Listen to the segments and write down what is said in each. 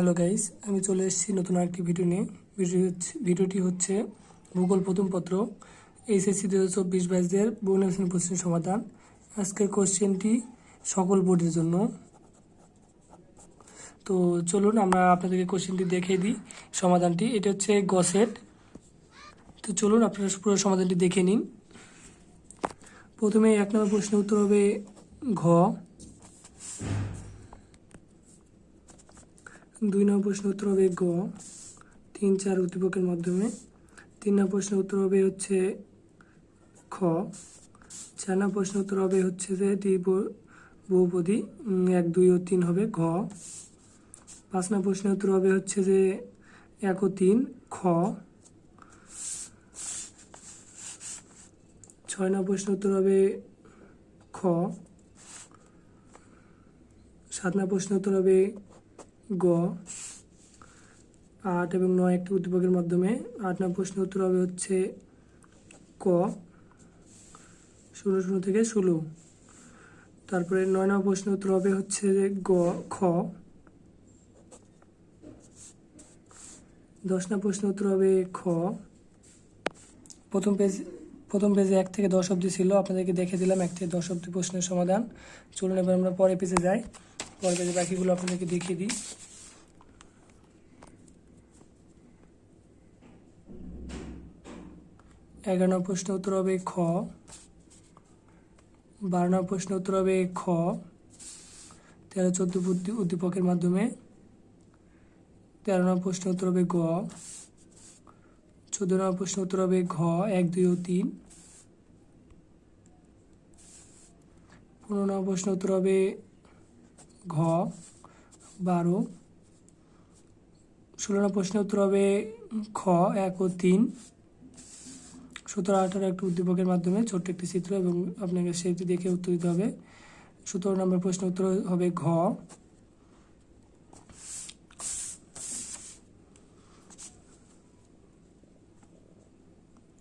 Hello guys আমি চলে এসেছি নতুন আরেকটি ভিডিও নিয়ে। ভিডিও ভিডিওটি হচ্ছে ভূগোল প্রথম পত্র এইচএসসি দু হাজার চব্বিশ বাইশদের বহুনির্বাচনী প্রশ্নের সমাধান। আজকের কোশ্চেনটি সকল বোর্ডের জন্য। তো চলুন, আমরা আপনাদেরকে কোশ্চেনটি দেখিয়ে দিই, সমাধানটি। এটা হচ্ছে গসেট। তো চলুন, আপনারা পুরো সমাধানটি দেখে নিন। প্রথমে এক নম্বর প্রশ্নের উত্তর হবে ঘ। দুই নম্বর প্রশ্ন উত্তর হবে গ, তিন চার উদ্দীপকের মাধ্যমে। তিন নম্বর প্রশ্ন উত্তর হবে হচ্ছে খ, চার নম্বর প্রশ্ন উত্তর হবে হচ্ছে যে বহুপদী এক, দুই ও তিন হবে ঘ। পাঁচ নম্বর প্রশ্নের উত্তর হবে হচ্ছে যে এক ও তিন, খ। ছয় নম্বর প্রশ্ন উত্তর হবে খ। সাত নম্বর প্রশ্ন উত্তর হবে গ। আট এবং নয় একটি উদ্দীপকের মাধ্যমে আট নম্বর প্রশ্নের উত্তর হবে হচ্ছে ক। শূন্য শূন্য থেকে ষোলো। তারপরে নয় নম্বর প্রশ্নের উত্তর হবে হচ্ছে গ, খ। দশ নম্বর প্রশ্নের উত্তর হবে খ। প্রথম পেজ, প্রথম পেজে এক থেকে দশ অবধি ছিল। আপনাদেরকে দেখে দিলাম এক থেকে দশ অব্দি প্রশ্নের সমাধান। চলুন এবার আমরা পরে পেজে যাই। পরের পেজে বাকিগুলো আপনাদেরকে দেখিয়ে দিই। এগারো নম্বর প্রশ্ন উত্তর হবে খ। বারো নম্বর প্রশ্ন উত্তর হবে খ। তেরো চোদ্দ উদ্দীপকের মাধ্যমে। তেরো নম্বর প্রশ্ন উত্তর হবে গ। চোদ্দ নম্বর প্রশ্ন উত্তর হবে ঘ, এক, দুই ও তিন। পনেরো নম্বর প্রশ্ন উত্তর হবে ঘ, বারো। ষোলো নম্বর প্রশ্ন উত্তর হবে খ, এক ও তিন। সতেরো, আঠারো একটি উদ্দীপকের মাধ্যমে ছোট্ট একটি চিত্র এবং আপনাকে সেটি দেখে উত্তর দিতে হবে। সতেরো নম্বর প্রশ্ন উত্তর হবে ঘ।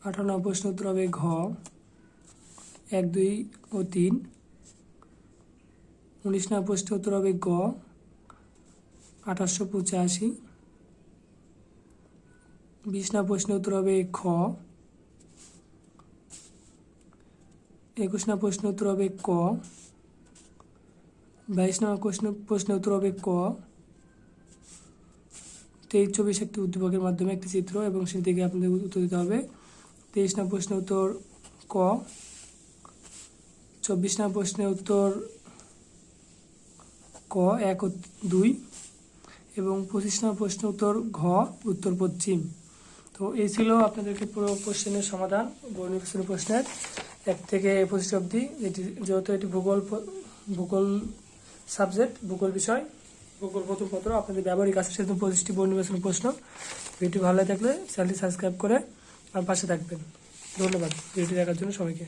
আঠারো নম্বর প্রশ্ন উত্তর হবে ঘ। এক, দুই ও তিন। উনিশ নম্বর প্রশ্ন উত্তর হবে গ আঠাশশো পঁচাশি। বিশ নম্বর প্রশ্ন উত্তর হবে খ। একুশ নম্বর প্রশ্ন উত্তর হবে ক। বাইশ নম্বর প্রশ্ন প্রশ্ন উত্তর হবে ক। তেইশ চব্বিশ একটি উদ্দীপকের মাধ্যমে একটি চিত্র এবং সেদিকে আপনাদের উত্তর দিতে হবে। তেইশ নম্বর প্রশ্নের উত্তর ক। চব্বিশ নম্বর প্রশ্নের উত্তর ক, এক দুই এবং পঁচিশ নম্বর প্রশ্ন উত্তর ঘ, উত্তর পশ্চিম। তো এই ছিল আপনাদেরকে পুরো কোশ্চেনের সমাধান বর্ণিক প্রশ্নের এক থেকে পঁচিশ অবধি। এটি যেহেতু এটি ভূগোল ভূগোল সাবজেক্ট, ভূগোল বিষয়, ভূগোল প্রথম পত্র আপনাদের ব্যবহারিক আছে সেজন্য পঁচিশটি বর্ণ নির্বাচন প্রশ্ন। ভিডিও ভালো লাগলে চ্যানেলটি সাবস্ক্রাইব করে আমার পাশে থাকবেন। ধন্যবাদ, ভিডিওটি দেখার জন্য সবাইকে।